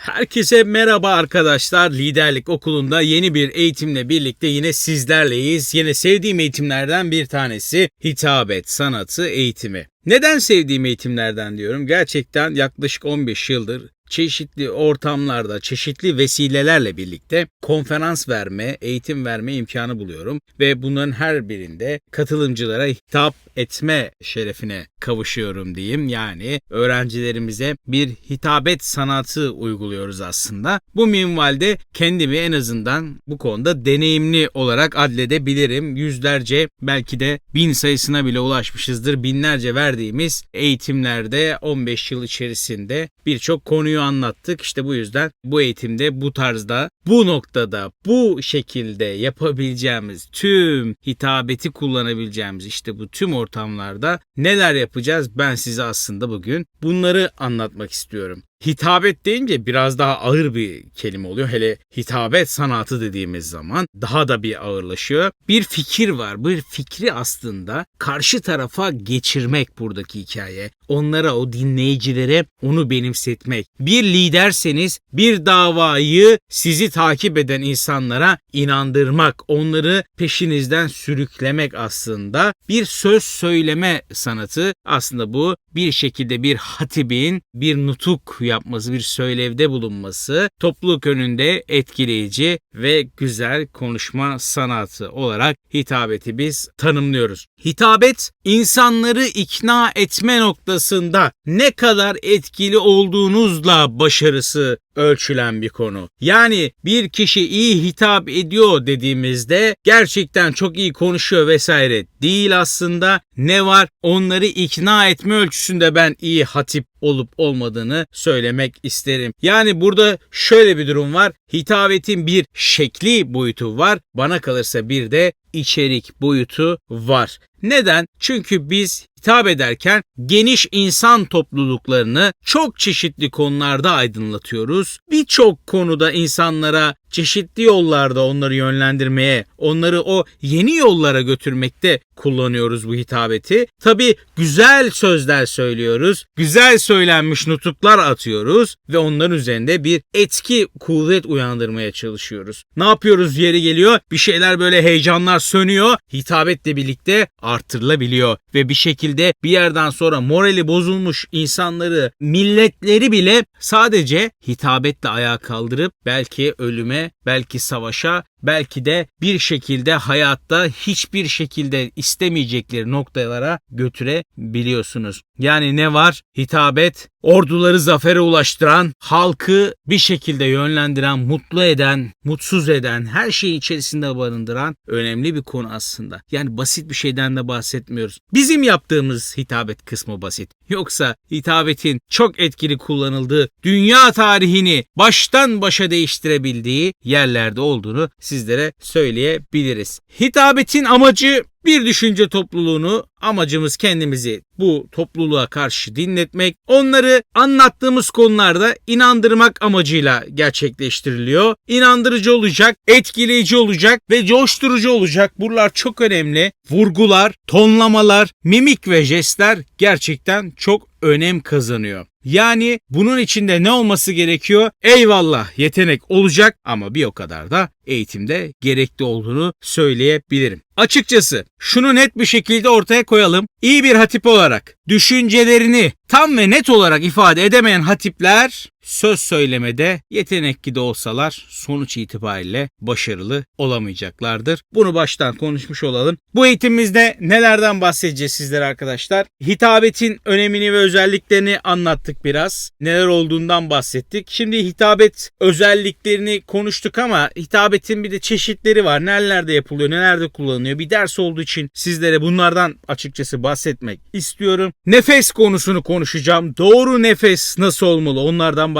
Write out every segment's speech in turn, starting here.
Herkese merhaba arkadaşlar. Liderlik Okulu'nda yeni bir eğitimle birlikte yine sizlerleyiz. Yine sevdiğim eğitimlerden bir tanesi hitabet sanatı eğitimi. Neden sevdiğim eğitimlerden diyorum? Gerçekten yaklaşık 15 yıldır çeşitli ortamlarda, çeşitli vesilelerle birlikte konferans verme, eğitim verme imkanı buluyorum ve bunların her birinde katılımcılara hitap etme şerefine kavuşuyorum diyeyim. Yani öğrencilerimize bir hitabet sanatı uyguluyoruz aslında. Bu minvalde kendimi en azından bu konuda deneyimli olarak adledebilirim. Yüzlerce belki de bin sayısına bile ulaşmışızdır. Binlerce verdiğimiz eğitimlerde 15 yıl içerisinde birçok konuyu anlattık. İşte bu yüzden bu eğitimde bu tarzda, bu noktada, bu şekilde yapabileceğimiz tüm hitabeti kullanabileceğimiz işte bu tüm ortamlarda neler yapacağız ben size aslında bugün bunları anlatmak istiyorum. Hitabet deyince biraz daha ağır bir kelime oluyor. Hele hitabet sanatı dediğimiz zaman daha da bir ağırlaşıyor. Bir fikir var. Bu fikri aslında karşı tarafa geçirmek buradaki hikaye. Onlara, o dinleyicilere onu benimsetmek. Bir liderseniz bir davayı sizi takip eden insanlara inandırmak, onları peşinizden sürüklemek aslında bir söz söyleme sanatı. Aslında bu bir şekilde bir hatibin bir nutuk yapması, bir söylevde bulunması, topluluk önünde etkileyici ve güzel konuşma sanatı olarak hitabeti biz tanımlıyoruz. Hitabet insanları ikna etme noktasında ne kadar etkili olduğunuzla başarısı ölçülen bir konu. Yani bir kişi iyi hitap ediyor dediğimizde gerçekten çok iyi konuşuyor vesaire değil aslında. Ne var? Onları ikna etme ölçüsünde ben iyi hatip olup olmadığını söylemek isterim. Yani burada şöyle bir durum var. Hitabetin bir şekli boyutu var. Bana kalırsa bir de içerik boyutu var. Neden? Çünkü biz hitap ederken geniş insan topluluklarını çok çeşitli konularda aydınlatıyoruz. Birçok konuda insanlara çeşitli yollarda onları yönlendirmeye, onları o yeni yollara götürmekte kullanıyoruz bu hitabeti. Tabi güzel sözler söylüyoruz, güzel söylenmiş nutuklar atıyoruz ve onların üzerinde bir etki, kuvvet uyandırmaya çalışıyoruz. Ne yapıyoruz yeri geliyor? Bir şeyler böyle heyecanlar sönüyor, hitabetle birlikte artırılabiliyor ve bir şekilde bir yerden sonra morali bozulmuş insanları, milletleri bile sadece hitabetle ayağa kaldırıp belki ölüme, belki savaşa, belki de bir şekilde hayatta hiçbir şekilde istemeyecekleri noktalara götürebiliyorsunuz. Yani ne var? Hitabet, orduları zafere ulaştıran, halkı bir şekilde yönlendiren, mutlu eden, mutsuz eden, her şeyi içerisinde barındıran önemli bir konu aslında. Yani basit bir şeyden de bahsetmiyoruz. Bizim yaptığımız hitabet kısmı basit. Yoksa hitabetin çok etkili kullanıldığı, dünya tarihini baştan başa değiştirebildiği yerlerde olduğunu sizlere söyleyebiliriz. Hitabetin amacı bir düşünce topluluğunu amacımız kendimizi bu topluluğa karşı dinletmek, onları anlattığımız konularda inandırmak amacıyla gerçekleştiriliyor. İnandırıcı olacak, etkileyici olacak ve coşturucu olacak. Buralar çok önemli. Vurgular, tonlamalar, mimik ve jestler gerçekten çok önem kazanıyor. Yani bunun içinde ne olması gerekiyor? Eyvallah yetenek olacak ama bir o kadar da eğitimde gerekli olduğunu söyleyebilirim. Açıkçası şunu net bir şekilde ortaya koyalım. İyi bir hatip olarak düşüncelerini tam ve net olarak ifade edemeyen hatipler söz söylemede yetenekli de olsalar sonuç itibariyle başarılı olamayacaklardır. Bunu baştan konuşmuş olalım. Bu eğitimimizde nelerden bahsedeceğiz sizlere arkadaşlar? Hitabetin önemini ve özelliklerini anlattık biraz. Neler olduğundan bahsettik. Şimdi hitabet özelliklerini konuştuk ama hitabetin bir de çeşitleri var. Nerelerde yapılıyor, nelerde kullanılıyor. Bir ders olduğu için sizlere bunlardan açıkçası bahsetmek istiyorum. Nefes konusunu konuşacağım. Doğru nefes nasıl olmalı onlardan bahsedeceğim.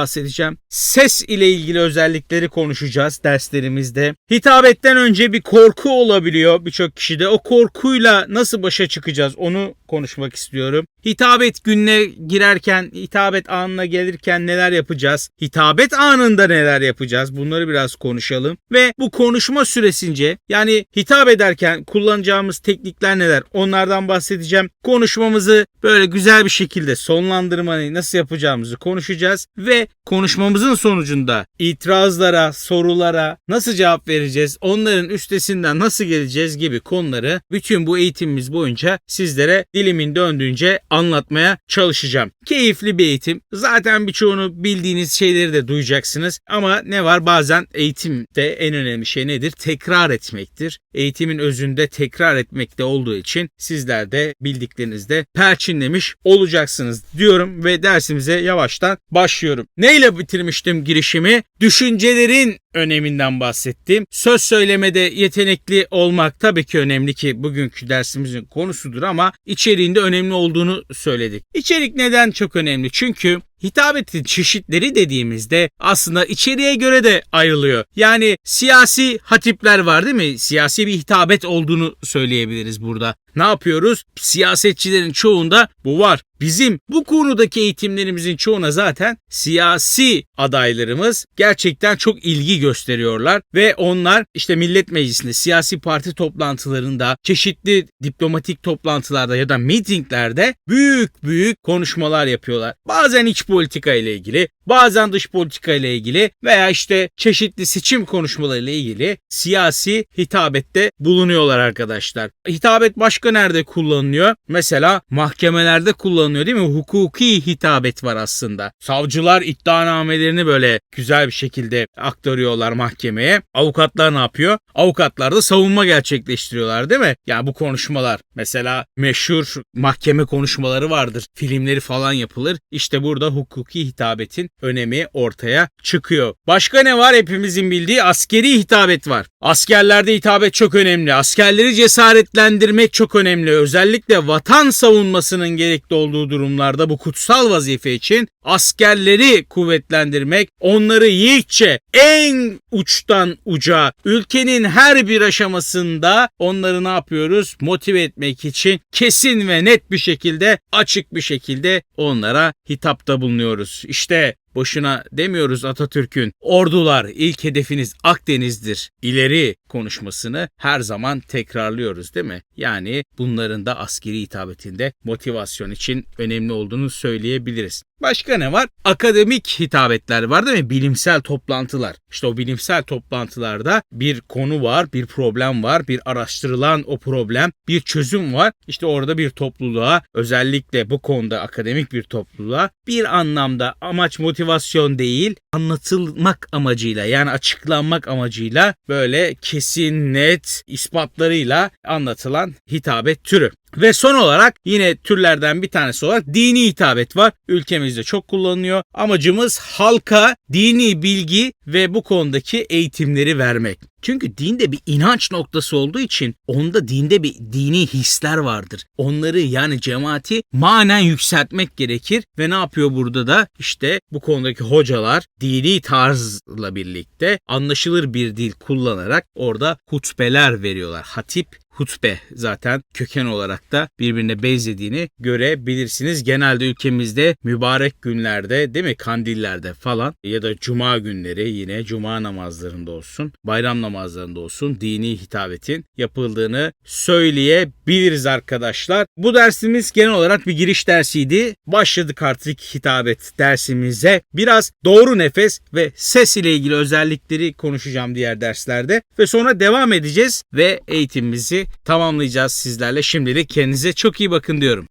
Ses ile ilgili özellikleri konuşacağız derslerimizde. Hitabetten önce bir korku olabiliyor birçok kişide. O korkuyla nasıl başa çıkacağız onu konuşmak istiyorum. Hitabet gününe girerken, hitabet anına gelirken neler yapacağız? Hitabet anında neler yapacağız? Bunları biraz konuşalım. Ve bu konuşma süresince yani hitap ederken kullanacağımız teknikler neler? Onlardan bahsedeceğim. Konuşmamızı böyle güzel bir şekilde sonlandırmayı nasıl yapacağımızı konuşacağız. Ve konuşmamızın sonucunda itirazlara, sorulara nasıl cevap vereceğiz? Onların üstesinden nasıl geleceğiz gibi konuları bütün bu eğitimimiz boyunca sizlere dilimin döndüğünce anlatmaya çalışacağım. Keyifli bir eğitim. Zaten birçoğunu bildiğiniz şeyleri de duyacaksınız. Ama ne var bazen eğitimde en önemli şey nedir? Tekrar etmektir. Eğitimin özünde tekrar etmekte olduğu için sizler de bildiklerinizde perçinlemiş olacaksınız diyorum ve dersimize yavaştan başlıyorum. Neyle bitirmiştim girişimi? Düşüncelerin öneminden bahsettim. Söz söylemede yetenekli olmak tabii ki önemli ki bugünkü dersimizin konusudur ama içeriğinde önemli olduğunu söyledik. İçerik neden çok önemli? Çünkü hitabetin çeşitleri dediğimizde aslında içeriğe göre de ayrılıyor. Yani siyasi hatipler var değil mi? Siyasi bir hitabet olduğunu söyleyebiliriz burada. Ne yapıyoruz? Siyasetçilerin çoğunda bu var. Bizim bu konudaki eğitimlerimizin çoğuna zaten siyasi adaylarımız gerçekten çok ilgi gösteriyorlar ve onlar işte millet meclisinde, siyasi parti toplantılarında, çeşitli diplomatik toplantılarda ya da mitinglerde büyük büyük konuşmalar yapıyorlar. Bazen iç politika ile ilgili, bazen dış politika ile ilgili veya işte çeşitli seçim konuşmaları ile ilgili siyasi hitabette bulunuyorlar arkadaşlar. Hitabet başka nerede kullanılıyor? Mesela mahkemelerde kullanılıyor değil mi? Hukuki hitabet var aslında. Savcılar iddianamelerini böyle güzel bir şekilde aktarıyorlar mahkemeye. Avukatlar ne yapıyor? Avukatlar da savunma gerçekleştiriyorlar değil mi? Yani bu konuşmalar mesela meşhur mahkeme konuşmaları vardır. Filmleri falan yapılır. İşte burada hukuki hitabetin önemi ortaya çıkıyor. Başka ne var? Hepimizin bildiği askeri hitabet var. Askerlerde hitabet çok önemli. Askerleri cesaretlendirmek çok önemli. Özellikle vatan savunmasının gerekli olduğu durumlarda bu kutsal vazife için askerleri kuvvetlendirmek, onları yiğitçe en uçtan uca ülkenin her bir aşamasında onları ne yapıyoruz? Motive etmek için kesin ve net bir şekilde, açık bir şekilde onlara hitapta bulunuyoruz. İşte Boşuna demiyoruz Atatürk'ün ordular ilk hedefiniz Akdeniz'dir ileri konuşmasını her zaman tekrarlıyoruz değil mi? Yani bunların da askeri hitabetinde motivasyon için önemli olduğunu söyleyebiliriz. Başka ne var? Akademik hitabetler var değil mi? Bilimsel toplantılar. İşte o bilimsel toplantılarda bir konu var, bir problem var, bir araştırılan o problem, bir çözüm var. İşte orada bir topluluğa, özellikle bu konuda akademik bir topluluğa bir anlamda amaç motivasyon değil, anlatılmak amacıyla yani açıklanmak amacıyla böyle kesin, net ispatlarıyla anlatılan hitabet türü. Ve son olarak yine türlerden bir tanesi olarak dini hitabet var. Ülkemizde çok kullanılıyor. Amacımız halka dini bilgi ve bu konudaki eğitimleri vermek. Çünkü dinde bir inanç noktası olduğu için onda dinde bir dini hisler vardır. Onları yani cemaati manen yükseltmek gerekir ve ne yapıyor burada da işte bu konudaki hocalar dini tarzla birlikte anlaşılır bir dil kullanarak orada hutbeler veriyorlar. Hatip hutbe zaten köken olarak da birbirine benzediğini görebilirsiniz. Genelde ülkemizde mübarek günlerde değil mi kandillerde falan ya da cuma günleri yine cuma namazlarında olsun bayram namazlarında olsun dini hitabetin yapıldığını söyleyebiliriz arkadaşlar. Bu dersimiz genel olarak bir giriş dersiydi. Başladık artık hitabet dersimize. Biraz doğru nefes ve ses ile ilgili özellikleri konuşacağım diğer derslerde ve sonra devam edeceğiz ve eğitimimizi tamamlayacağız sizlerle. Şimdilik kendinize çok iyi bakın diyorum.